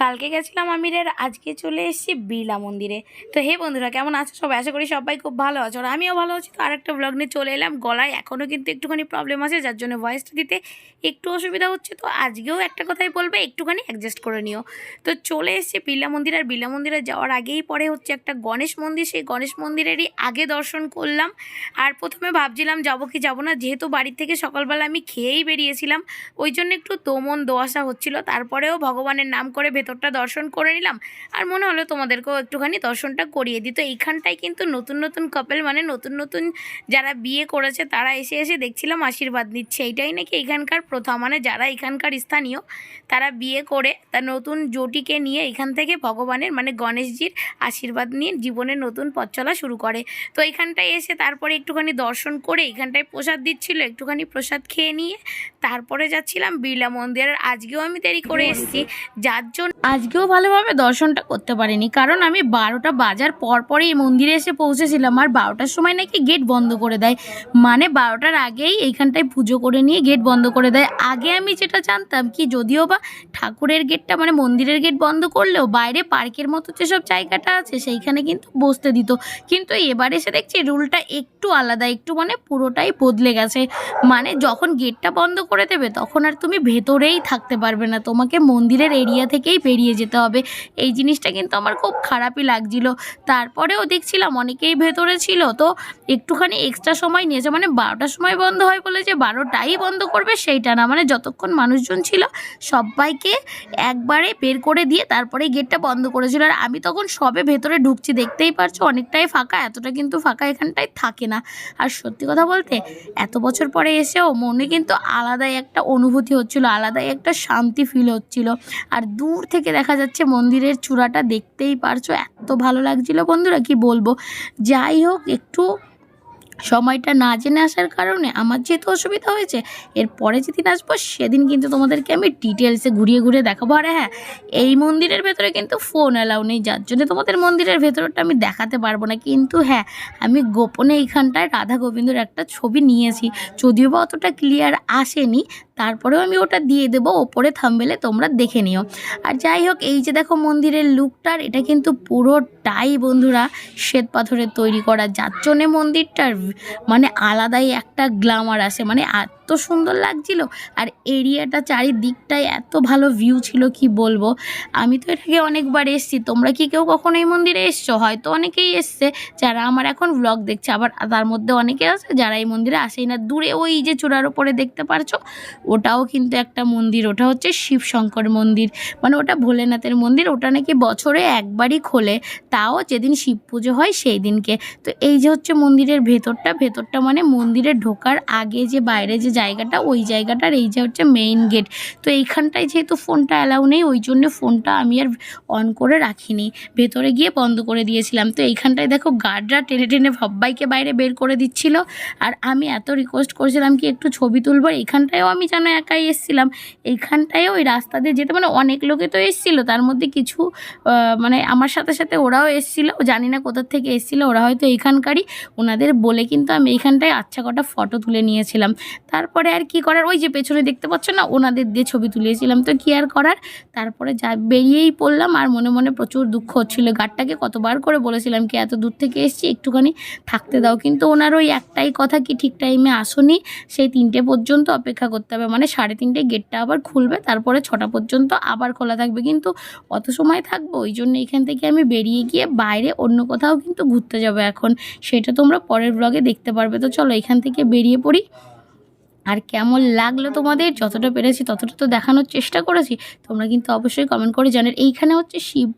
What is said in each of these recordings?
কালকে গেছিলাম আমিরের, আজকে চলে এসেছি বিড়লা মন্দিরে। তো হে বন্ধুরা, কেমন আছো সবাই? আশা করি সবাই খুব ভালো আছো। আর আমিও ভালো আছি। তো আরেকটা ব্লগ নিয়ে চলে এলাম। গলায় এখনও কিন্তু একটুখানি প্রবলেম আছে, যার জন্য ভয়েসটা দিতে একটু অসুবিধা হচ্ছে। তো আজকেও একটা কথাই বলবে, একটুখানি অ্যাডজাস্ট করে নিও। তো চলে এসেছি বিড়লা মন্দির। আর বিড়লা মন্দিরে যাওয়ার আগেই পরে হচ্ছে একটা গণেশ মন্দির। সেই গণেশ মন্দিরেরই আগে দর্শন করলাম। আর প্রথমে ভাবছিলাম, যাব কি যাব না? যেহেতু বাড়ির থেকে সকালবেলা আমি খেয়েই বেরিয়েছিলাম, ওই জন্য একটু দমন দোয়াশা হচ্ছিল। তারপরেও ভগবানের নাম করে ভেতরটা দর্শন করে নিলাম। আর মনে হলো তোমাদেরকেও একটুখানি দর্শনটা করিয়ে দিত এইখানটায় কিন্তু নতুন নতুন কাপেল মানে নতুন নতুন যারা বিয়ে করেছে তারা এসে এসে দেখছিলাম আশীর্বাদ নিচ্ছে। এইটাই নাকি এখানকার প্রথা। মানে যারা এখানকার স্থানীয় তারা বিয়ে করে তার নতুন জটিকে নিয়ে এখান থেকে ভগবানের মানে গণেশজির আশীর্বাদ নিয়ে জীবনের নতুন পথ চলা শুরু করে। তো এখানটায় এসে তারপরে একটুখানি দর্শন করে এখানটায় প্রসাদ দিচ্ছিল একটুখানি প্রসাদ খেয়ে নিয়ে তারপরে যাচ্ছিলাম বিড়লা মন্দির আর আজকেও আমি দেরি করে এসেছি। যার জন্য আজকেও ভালোভাবে দর্শনটা করতে পারিনি। কারণ আমি বারোটা বাজার পর পরে এই মন্দিরে এসে পৌঁছেছিলাম। আর বারোটার সময় নাকি গেট বন্ধ করে দেয়। মানে বারোটার আগেই এইখানটায় পুজো করে নিয়ে গেট বন্ধ করে দেয়। আগে আমি যেটা জানতাম কি, যদিও বা ঠাকুরের গেটটা মানে মন্দিরের গেট বন্ধ করলেও বাইরে পার্কের মতো যেসব জায়গাটা আছে, সেইখানে কিন্তু বসতে দিত। কিন্তু এবার এসে দেখছি রুলটা একটু আলাদা, একটু মানে পুরোটাই বদলে গেছে। মানে যখন গেটটা বন্ধ করে দেবে, তখন আর তুমি ভেতরেই থাকতে পারবে না। তোমাকে মন্দিরের এরিয়া থেকেই বেরিয়ে যেতে হবে। এই জিনিসটা কিন্তু আমার খুব খারাপই লাগছিল। তারপরেও দেখছিলাম অনেকেই ভেতরে ছিল। তো একটুখানি এক্সট্রা সময় নিয়েছে। মানে বারোটার সময় বন্ধ হয় বলে যে বারোটাই বন্ধ করবে সেইটা না। মানে যতক্ষণ মানুষজন ছিল সবাইকে একবারে বের করে দিয়ে তারপরে গেটটা বন্ধ করেছিল। আর আমি তখন সবে ভেতরে ঢুকছি। দেখতেই পারছ অনেকটাই ফাঁকা। এতটা কিন্তু ফাঁকা এখানটায় থাকে না। আর সত্যি কথা বলতে এত বছর পরে এসেও মনে কিন্তু আলাদাই একটা অনুভূতি হচ্ছিল। আলাদাই একটা শান্তি ফিল হচ্ছিল। আর দূর থেকে দেখা যাচ্ছে মন্দিরের চূড়াটা দেখতেই পারছ, এত ভালো লাগছিল। বন্ধুরা, কি বলব? যাই হোক, একটু সময়টা না জেনে আসার কারণে আমার যেহেতু অসুবিধা হয়েছে, এরপরে যেদিন আসব সেদিন কিন্তু তোমাদেরকে আমি ডিটেলসে ঘুরিয়ে ঘুরিয়ে দেখাবো। আর হ্যাঁ এই মন্দিরের ভেতরে কিন্তু ফোন অ্যালাউ নেই, যার জন্য তোমাদের মন্দিরের ভেতরটা আমি দেখাতে পারব না। কিন্তু হ্যাঁ আমি গোপনে এইখানটায় রাধা গোবিন্দর একটা ছবি নিয়েছি, যদিও বা অতটা ক্লিয়ার আসেনি তারপরেও আমি ওটা দিয়ে দেবো, ওপরে থামবেলে তোমরা দেখে নিও। আর যাই হোক, এই যে দেখো মন্দিরের লুকটার এটা কিন্তু পুরোটাই বন্ধুরা শ্বেত পাথরের তৈরি করা। যার জন্যে মন্দিরটার মানে আলাদাই একটা গ্লামার আসে। মানে এত সুন্দর লাগছিল। আর এরিয়াটা চারিদিকটায় এত ভালো ভিউ ছিল, কি বলব? আমি তো এটাকে অনেকবার এসেছি। তোমরা কি কেউ কখনো এই মন্দিরে এসছো? হয়তো অনেকেই এসছে যারা আমার এখন ব্লগ দেখছে। আবার তার মধ্যে অনেকে আছে যারা এই মন্দিরে আসেই না। দূরে ওই যে চূড়ার ওপরে দেখতে পারছ, ওটাও কিন্তু একটা মন্দির। ওটা হচ্ছে শিব শঙ্কর মন্দির। মানে ওটা ভোলেনাথের মন্দির। ওটা নাকি বছরে একবারই খোলে। তাও যেদিন শিব পুজো হয় সেই দিনকে। তো এই যে হচ্ছে মন্দিরের ভেতরটা ভেতরটা মানে মন্দিরে ঢোকার আগে যে বাইরে যে জায়গাটা, ওই জায়গাটার, এই যে হচ্ছে মেইন গেট তো এইখানটায় যেহেতু ফোনটা অ্যালাউ নেই, ওই জন্য ফোনটা আমি আর অন করে রাখিনি। ভেতরে গিয়ে বন্ধ করে দিয়েছিলাম। তো এইখানটায় দেখো গার্ডরা টেনে টেনে সবাইকে বাইরে বের করে দিচ্ছিল। আর আমি এত রিকোয়েস্ট করেছিলাম কি একটু ছবি তুলবো? এইখানটায়ও আমি যেন একাই এসেছিলাম। এইখানটায়ও ওই রাস্তা দিয়ে যেতে মানে অনেক লোকে তো এসেছিল। তার মধ্যে কিছু মানে আমার সাথে সাথে ওরাও এসেছিল। জানি না কোথার থেকে এসেছিল, ওরা হয়তো এইখানকারই। ওনাদের বলে কিন্তু আমি এইখানটায় আচ্ছা কটা ফটো তুলে নিয়েছিলাম। তারপরে আর কি করার? ওই যে পেছনে দেখতে পাচ্ছ না? ওনাদের দিয়ে ছবি তুলিয়েছিলাম তো কি আর করার? তারপরে যা বেরিয়েই পড়লাম আর মনে মনে প্রচুর দুঃখ হচ্ছিল গার্ডটাকে কতবার করে বলেছিলাম কি, এত দূর থেকে এসেছি, একটুখানি থাকতে দাও। কিন্তু ওনার ওই একটাই কথা কি ঠিক টাইমে আসনি। সেই তিনটে পর্যন্ত অপেক্ষা করতে হবে। মানে সাড়ে তিনটে গেটটা আবার খুলবে, তারপরে ছটা পর্যন্ত আবার খোলা থাকবে। কিন্তু অত সময় থাকব, ওই জন্য এখান থেকে আমি বেরিয়ে গিয়ে বাইরে অন্য কোথাও কিন্তু ঘুরতে যাব এখন। সেটা তোমরা পরের ব্লগে দেখতে পারবে। তো চলো এখান থেকে বেরিয়ে পড়ি। আর কেমন লাগল তোমাদের? যতটা পেরেছি ততটা তো দেখানোর চেষ্টা করেছি। তোমরা কিন্তু অবশ্যই কমেন্ট করে জানের এইখানে হচ্ছে শিব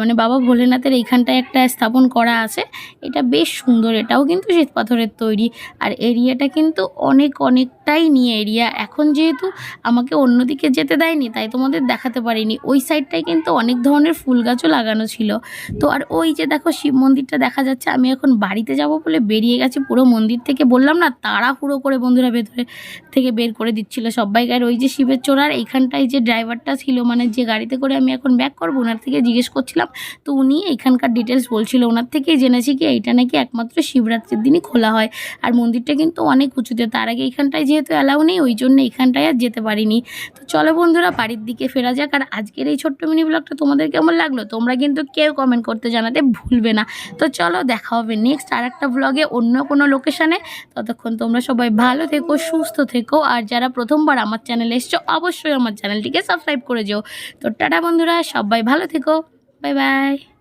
মানে বাবা ভোলেনাথের এইখানটায় একটা স্থাপন করা আছে। এটা বেশ সুন্দর, এটাও কিন্তু শ্বেত পাথরের তৈরি। আর এরিয়াটা কিন্তু অনেক অনেকটাই নিয়ে এরিয়া। এখন যেহেতু আমাকে অন্যদিকে যেতে দেয়নি, তাই তোমাদের দেখাতে পারিনি। ওই সাইডটায় কিন্তু অনেক ধরনের ফুল গাছও লাগানো ছিল। তো আর ওই যে দেখো শিব মন্দিরটা দেখা যাচ্ছে, আমি এখন বাড়িতে যাব বলে বেরিয়ে গেছি। পুরো মন্দির থেকে বললাম না, তাড়াহুড়ো করে বন্ধুরা ভেতরে থেকে বের করে দিচ্ছিল সবাইকে। আর ওই যে শিবের চোরার এইখানটায় যে ড্রাইভারটা ছিল মানে যে গাড়িতে করে আমি এখন ব্যাক করব, ওনার থেকে জিজ্ঞেস করছিলাম, তো উনি এইখানকার ডিটেলস বলছিল? ওনার থেকেই জেনেছি কি এইটা নাকি একমাত্র শিবরাত্রির দিনই খোলা হয়। আর মন্দিরটা কিন্তু অনেক উঁচুতে, তার আগে এইখানটায় যেহেতু অ্যালাউ নেই, ওই জন্য এইখানটায় আর যেতে পারিনি। তো চলো বন্ধুরা, বাড়ির দিকে ফেরা যাক। আর আজকের এই ছোট্ট মিনি ব্লগটা তোমাদের কেমন লাগল? তোমরা কিন্তু কেউ কমেন্ট করতে জানাতে ভুলবে না। তো চলো, দেখা হবে নেক্সট আর একটা ব্লগে অন্য কোনো লোকেশানে ততক্ষণ তোমরা সবাই ভালো থেকো সুস্থ থেকো। আর যারা প্রথমবার আমার চ্যানেলে এসছো, অবশ্যই আমার চ্যানেলটিকে সাবস্ক্রাইব করে যেও। তো টাটা বন্ধুরা, সবাই ভালো থেকো। Bye bye.